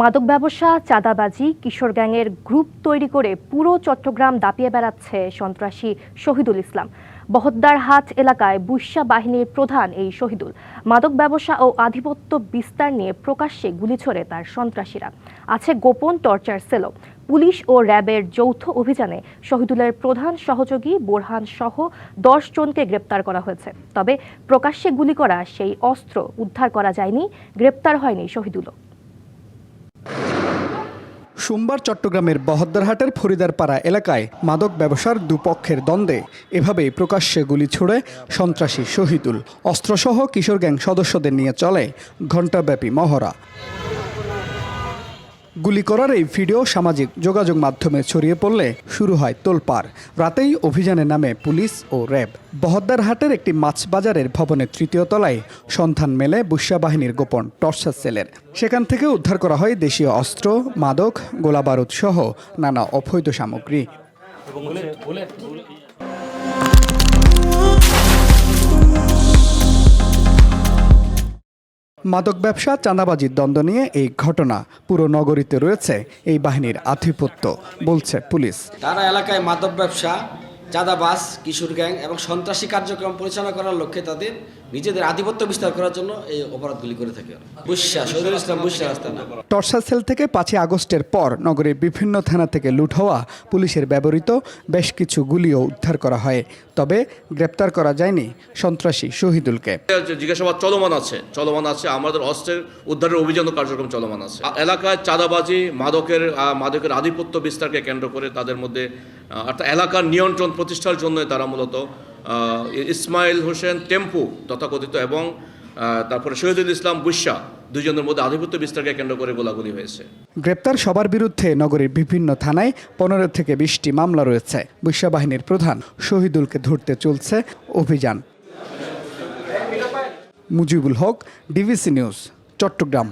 মাদক ব্যবসা, চাঁদাবাজি, কিশোর গ্যাংয়ের গ্রুপ তৈরি করে পুরো চট্টগ্রাম দাপিয়ে বেড়াচ্ছে সন্ত্রাসী শহীদুল ইসলাম। বহদ্দার হাট এলাকায় বুইসা বাহিনীর প্রধান এই শহীদুল। মাদক ব্যবসা ও আধিপত্য বিস্তার নিয়ে প্রকাশ্যে গুলি ছোড়ে তার সন্ত্রাসীরা। আছে গোপন টর্চার সেলও। পুলিশ ও র্যাবের যৌথ অভিযানে শহীদুলের প্রধান সহযোগী বোরহান সহ দশ জনকে গ্রেপ্তার করা হয়েছে। তবে প্রকাশ্যে গুলি করা, সেই অস্ত্র উদ্ধার করা যায়নি, গ্রেপ্তার হয়নি শহীদুলও। সোমবার চট্টগ্রামের বহদ্দারহাটের ফরিদারপাড়া এলাকায় মাদক ব্যবসার দুপক্ষের দ্বন্দ্বে। এভাবেই প্রকাশ্যে গুলি ছুড়ে সন্ত্রাসী শহীদুল। অস্ত্রসহ কিশোর গ্যাং সদস্যদের নিয়ে চলে ঘণ্টাব্যাপী মহড়া। গুলি করার এই ভিডিও সামাজিক যোগাযোগ মাধ্যমে ছড়িয়ে পড়লে শুরু হয় তোলপাড়। রাতেই অভিযানের নামে পুলিশ ও র্যাব। বহদ্দারহাটের একটি মাছ বাজারের ভবনের তৃতীয় তলায় সন্ধান মেলে বুসা বাহিনীর গোপন টর্চার সেলের। সেখান থেকে উদ্ধার করা হয় দেশীয় অস্ত্র, মাদক, গোলাবারুদ সহ নানা অবৈধ সামগ্রী। মাদক ব্যবসা, চাঁদাবাজির দ্বন্দ্ব নিয়ে এই ঘটনা। পুরো নগরীতে রয়েছে এই বাহিনীর আধিপত্য, বলছে পুলিশ। তারা এলাকায় মাদক ব্যবসা চাঁদাবাস কিশোর গ্যাং এবং সন্ত্রাসী কার্যক্রম পরিচালনা করার লক্ষ্যে তাদের নিজেদের আধিপত্য বিস্তার করার জন্য এই অপরাধগুলি করে থাকে। বুসা শহীদুল ইসলাম বুসা আস্তানা টর্সার সেল থেকে পাঁচই আগস্টের পর নগরের বিভিন্ন থানা থেকে লুট হওয়া পুলিশের ব্যবহৃত বেশ কিছু গুলিও উদ্ধার করা হয়। তবে গ্রেপ্তার করা যায়নি সন্ত্রাসী শহীদুলকে। যে জিজ্ঞাসাবাদ চলমান আছে চলমান আছে। আমাদের অস্ত্রের উদ্ধারের অভিযান কার্যক্রম চলমান আছে। এলাকায় চাঁদাবাজি মাদকের মাদকের আধিপত্য বিস্তারকে কেন্দ্র করে তাদের মধ্যে অর্থাৎ এলাকার নিয়ন্ত্রণ প্রতিষ্ঠার জন্য তারা মূলত ইসমাইল হোসেন টেম্পু তথাকথিত এবং তারপরে শহীদুল ইসলাম বুসা দুজনের মধ্যে আধিপত্য বিস্তারকে কেন্দ্র করে গোলাগুলি হয়েছে। গ্রেপ্তার সবার বিরুদ্ধে নগরীর বিভিন্ন থানায় পনেরো থেকে বিশটি মামলা রয়েছে বৈশ্য বাহিনীর প্রধান শহীদুলকে ধরতে চলছে অভিযান। Mujibul Haque DVC news, Chattogram.